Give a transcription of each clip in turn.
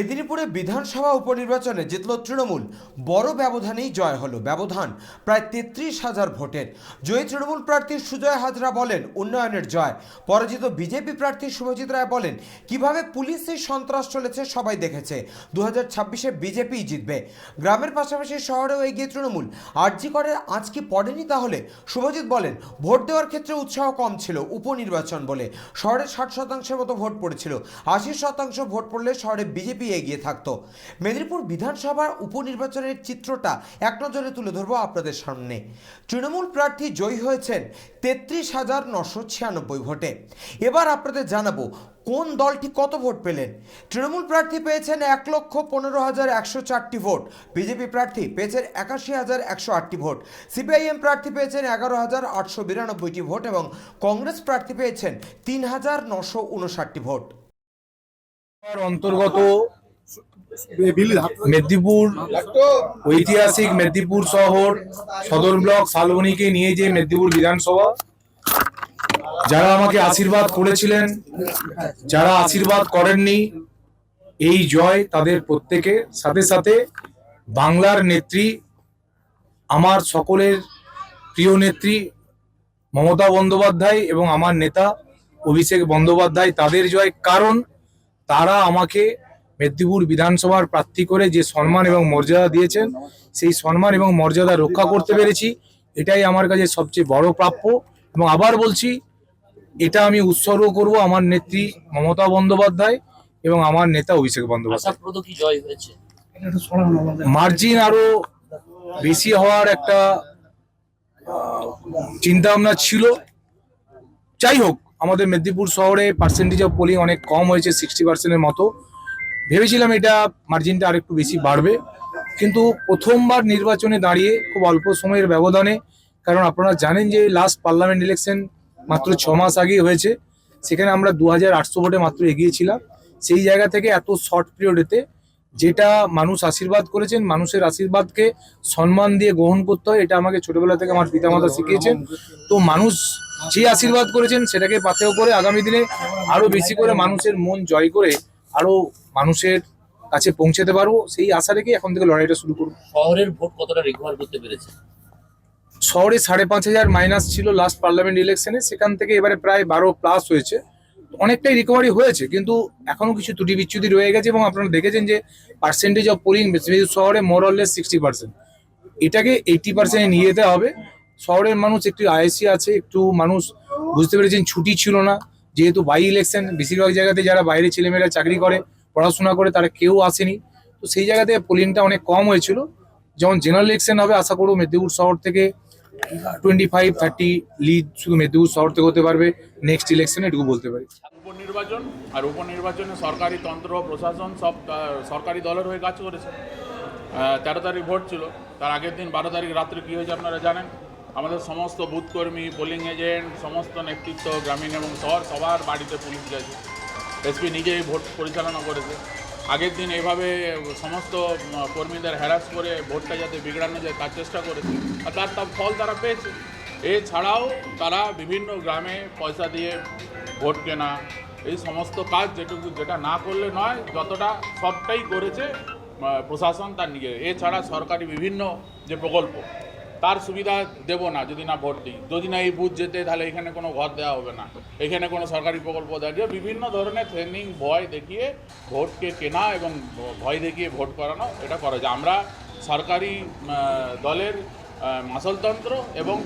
মেদিনীপুরে বিধানসভা উপনির্বাচনে জিতল তৃণমূল। বড় ব্যবধানেই জয় হলো। ব্যবধান প্রায় তেত্রিশ হাজার ভোটের। জয়ী তৃণমূল প্রার্থী সুজয় হাজরা বলেন, উন্নয়নের জয়। পরাজিত বিজেপি প্রার্থী শুভজিৎ রায় বলেন, কীভাবে পুলিশের সন্ত্রাস চলেছে সবাই দেখেছে। দু হাজার ছাব্বিশে বিজেপিই জিতবে। গ্রামের পাশাপাশি শহরেও এগিয়ে তৃণমূল। আরজি করে, আজ কি পড়েনি তাহলে? শুভজিৎ বলেন, ভোট দেওয়ার ক্ষেত্রে উৎসাহ কম ছিল উপনির্বাচন বলে। শহরে ষাট শতাংশের মতো ভোট পড়েছিল। আশি শতাংশ ভোট পড়লে শহরে বিজেপি এগিয়ে থাকতো। মেদিনীপুর বিধানসভার উপনির্বাচনের চিত্রটা এক নজরে তুলে ধরবো আপনাদের সামনে। তৃণমূল প্রার্থী জয়ী হয়েছেন তেত্রিশ হাজার নশো ছিয়ানব্বই ভোটে। এবার আপনাদের জানাব, কোন দলটি কত ভোট পেলেন? তৃণমূল প্রার্থী পেয়েছেন এক লক্ষ পনেরো হাজার একশো চারটি ভোট। বিজেপি প্রার্থী পেয়েছেন একাশি হাজার একশো আটটি ভোট। সিপিআইএম প্রার্থী পেয়েছেন এগারো হাজার আটশো বিরানব্বইটি ভোট এবং কংগ্রেস প্রার্থী পেয়েছেন তিন হাজার নশো উনষাটটি ভোট। অন্তর্গত মেদিনীপুর ঐতিহাসিক মেদিনীপুর শহর, সদর ব্লক শালবনীকে নিয়ে যে মেদিনীপুর বিধানসভা। যারা আমাকে আশীর্বাদ করেছিলেন, যারা আশীর্বাদ করেননি, এই জয় তাদের প্রত্যেকের। সাথে সাথে বাংলার নেত্রী, আমার সকলের প্রিয় নেত্রী মমতা বন্দ্যোপাধ্যায় এবং আমার নেতা অভিষেক বন্দ্যোপাধ্যায়, তাদের জয়। কারণ তারা আমাকে মেদিনীপুর বিধানসভার প্রার্থী করে যে সম্মান এবং মর্যাদা দিয়েছেন সেই সম্মান এবং মর্যাদা রক্ষা করতে পেরেছি। এটাই আমার কাছে সবচেয়ে বড় প্রাপ্য এবং আবার বলছি এটা আমি উৎসর্গ করব আমার নেত্রী মমতা বন্দ্যোপাধ্যায় এবং আমার নেতা অভিষেক বন্দ্যোপাধ্যায়। মার্জিন আরও বেশি হওয়ার একটা চিন্তা ভাবনা ছিল। যাই হোক আমাদের মেদিনীপুর শহরে পার্সেন্টেজ অফ পোলিং অনেক কম হয়েছে সিক্সটি পার্সেন্টের মতো। ভেবেছিলাম এটা মার্জিনটা আরেকটু বেশি বাড়বে, কিন্তু প্রথমবার নির্বাচনে দাঁড়িয়ে খুব অল্প সময়ের ব্যবধানে, কারণ আপনারা জানেন যে লাস্ট পার্লামেন্ট ইলেকশন মাত্র ছ মাস আগে হয়েছে, সেখানে আমরা দু হাজার আটশো ভোটে মাত্র এগিয়েছিলাম। সেই জায়গা থেকে এত শর্ট পিরিয়ডেতে যেটা মানুষ আশীর্বাদ করেছেন, মানুষের আশীর্বাদকে সম্মান দিয়ে গ্রহণ করতে হয়, এটা আমাকে ছোটবেলা থেকে আমার পিতামাতা শিখিয়েছেন। তো মানুষ যে আশীর্বাদ করেছেন, সেটাকে পাথেয় করে আগামী দিনে আরও বেশি করে মানুষের মন জয় করে আরও মানুষের কাছে পৌঁছাতে পারব সেই আশা রেখে এখন থেকে লড়াইটা শুরু করব। শহরের ভোট কতটা রিকভার করতে পেরেছে? শহরে সাড়ে পাঁচ হাজার মাইনাস ছিল লাস্ট পার্লামেন্ট ইলেকশনে সেখান থেকে এবারে প্রায় বারো প্লাস হয়েছে। অনেকটাই রিকভারি হয়েছে কিন্তু এখনও কিছু ত্রুটি বিচ্যুতি রয়ে গেছে এবং আপনারা দেখেছেন যে পার্সেন্টেজ অফ পোলিং শহরে মোরলেস সিক্সটি পার্সেন্ট এটাকে এইটি পার্সেন্টে নিয়ে যেতে হবে। শহরের মানুষ একটু আইসি আছে একটু মানুষ বুঝতে পেরেছেন ছুটি ছিল না। যেহেতু বাই ইলেকশন বেশিরভাগ জায়গাতে যারা বাইরে ছেলেমেয়েরা চাকরি করে পড়াশোনা করে তারা কেউ আসেনি। তো সেই জায়গা থেকে পোলিংটা অনেক কম হয়েছিল। যেমন জেনারেল ইলেকশন হবে, আশা করব মেদিনীপুর শহর থেকে টোয়েন্টি ফাইভ থার্টি লিড শুধু মেদিনীপুর শহর থেকে হতে পারবে। নেক্সট ইলেকশনে এটুকু বলতে পারি। উপনির্বাচন আর উপনির্বাচনে সরকারি তন্ত্র, প্রশাসন সব সরকারি দলের হয়ে কাজ করেছে। তেরো তারিখ ভোট ছিল। তার আগের দিন বারো তারিখ রাত্রে কী হয়েছে আপনারা জানেন? আমাদের সমস্ত বুথকর্মী পোলিং এজেন্ট সমস্ত নেতৃত্ব, গ্রামীণ এবং শহর সবার বাড়িতে পুলিশ গেছে। এসপি নিজেই ভোট পরিচালনা করেছে। আগের দিন এভাবে সমস্ত কর্মীদের হ্যারাস করে ভোটটা যাতে বিগড়ানো যায় তার চেষ্টা করেছে। আর তার তার ফল তারা পেয়েছে। এছাড়াও তারা বিভিন্ন গ্রামে পয়সা দিয়ে ভোট কেনা, এই সমস্ত কাজ যেটুকু, যেটা না করলে নয়, যতটা সবটাই করেছে প্রশাসন তার নিজে এছাড়া সরকারি বিভিন্ন যে প্রকল্প তার সুবিধা দেবো না যদি না ভোট দিই। যদি না এই বুথ যেতে, তাহলে এখানে কোনো ঘর দেওয়া হবে না। এখানে কোনো সরকারি প্রকল্প দেওয়া যাবে বিভিন্ন ধরনের ট্রেনিং ভয় দেখিয়ে ভোটকে কেনা এবং ভয় দেখিয়ে ভোট করানো, এটা করা যায়। আমরা সরকারি দলের মাসলতন্ত্র এবং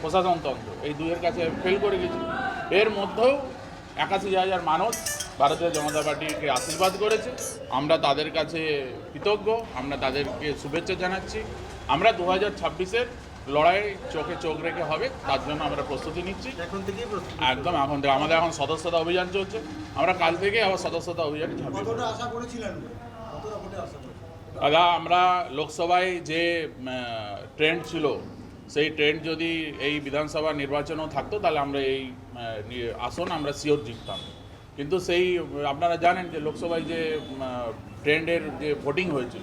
প্রশাসনতন্ত্র, এই দুইয়ের কাছে ফেল করে গেছি। এর মধ্যেও একাশি হাজার মানুষ ভারতীয় জনতা পার্টিকে আশীর্বাদ করেছে। আমরা তাদের কাছে কৃতজ্ঞ। আমরা তাদেরকে শুভেচ্ছা জানাচ্ছি। আমরা দু হাজার ছাব্বিশের লড়াই চোখে চোখ রেখে হবে তার জন্য আমরা প্রস্তুতি নিচ্ছি। একদম এখন থেকে আমাদের এখন সদস্যতা অভিযান চলছে। আমরা কাল থেকে আবার সদস্যতা অভিযানে ঝাঁপিয়ে পড়ব। দাদা আমরা লোকসভায় যে ট্রেন্ড ছিল সেই ট্রেন্ড যদি এই বিধানসভা নির্বাচনেও থাকতো তাহলে আমরা এই আহ, নি- আসন আমরা শিওর জিততাম। কিন্তু সেই আপনারা জানেন যে লোকসভায় যে ট্রেন্ডের যে ভোটিং হয়েছিল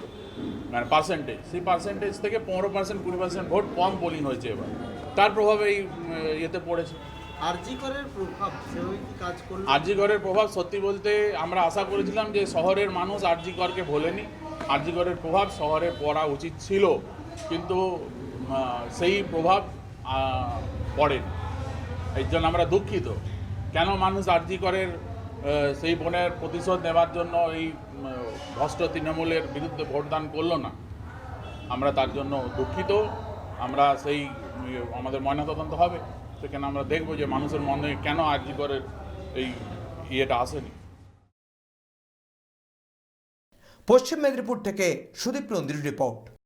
মানে পার্সেন্টেজ সেই পার্সেন্টেজ থেকে পনেরো পার্সেন্ট কুড়ি পার্সেন্ট ভোট কম পোলিং হয়েছে এবার। তার প্রভাবে এই ইয়েতে পড়েছে। আরজি করের প্রভাব সেভাবে কি কাজ করল? আরজিগড়ের প্রভাব সত্যি বলতে আমরা আশা করেছিলাম যে শহরের মানুষ আরজিগড়কে ভোলেনি। আরজিগড়ের প্রভাব শহরে পড়া উচিত ছিল কিন্তু সেই প্রভাব পড়েনি। এই জন্য আমরা দুঃখিত। কেন মানুষ আরজিগড়ের সেই বোনের প্রতিশোধ নেবার জন্য এই উম, ভ্রষ্ট তৃণমূলের বিরুদ্ধে ভোটদান করল না। আমরা তার জন্য দুঃখিত। আমরা সেই আমাদের ময়নাতদন্ত হবে। সেখানে আমরা দেখব যে মানুষের মনে কেন আরজিগড়ের এই ইয়েটা আসেনি। পশ্চিম মেদিনীপুর থেকে সুদীপ নন্দীর রিপোর্ট।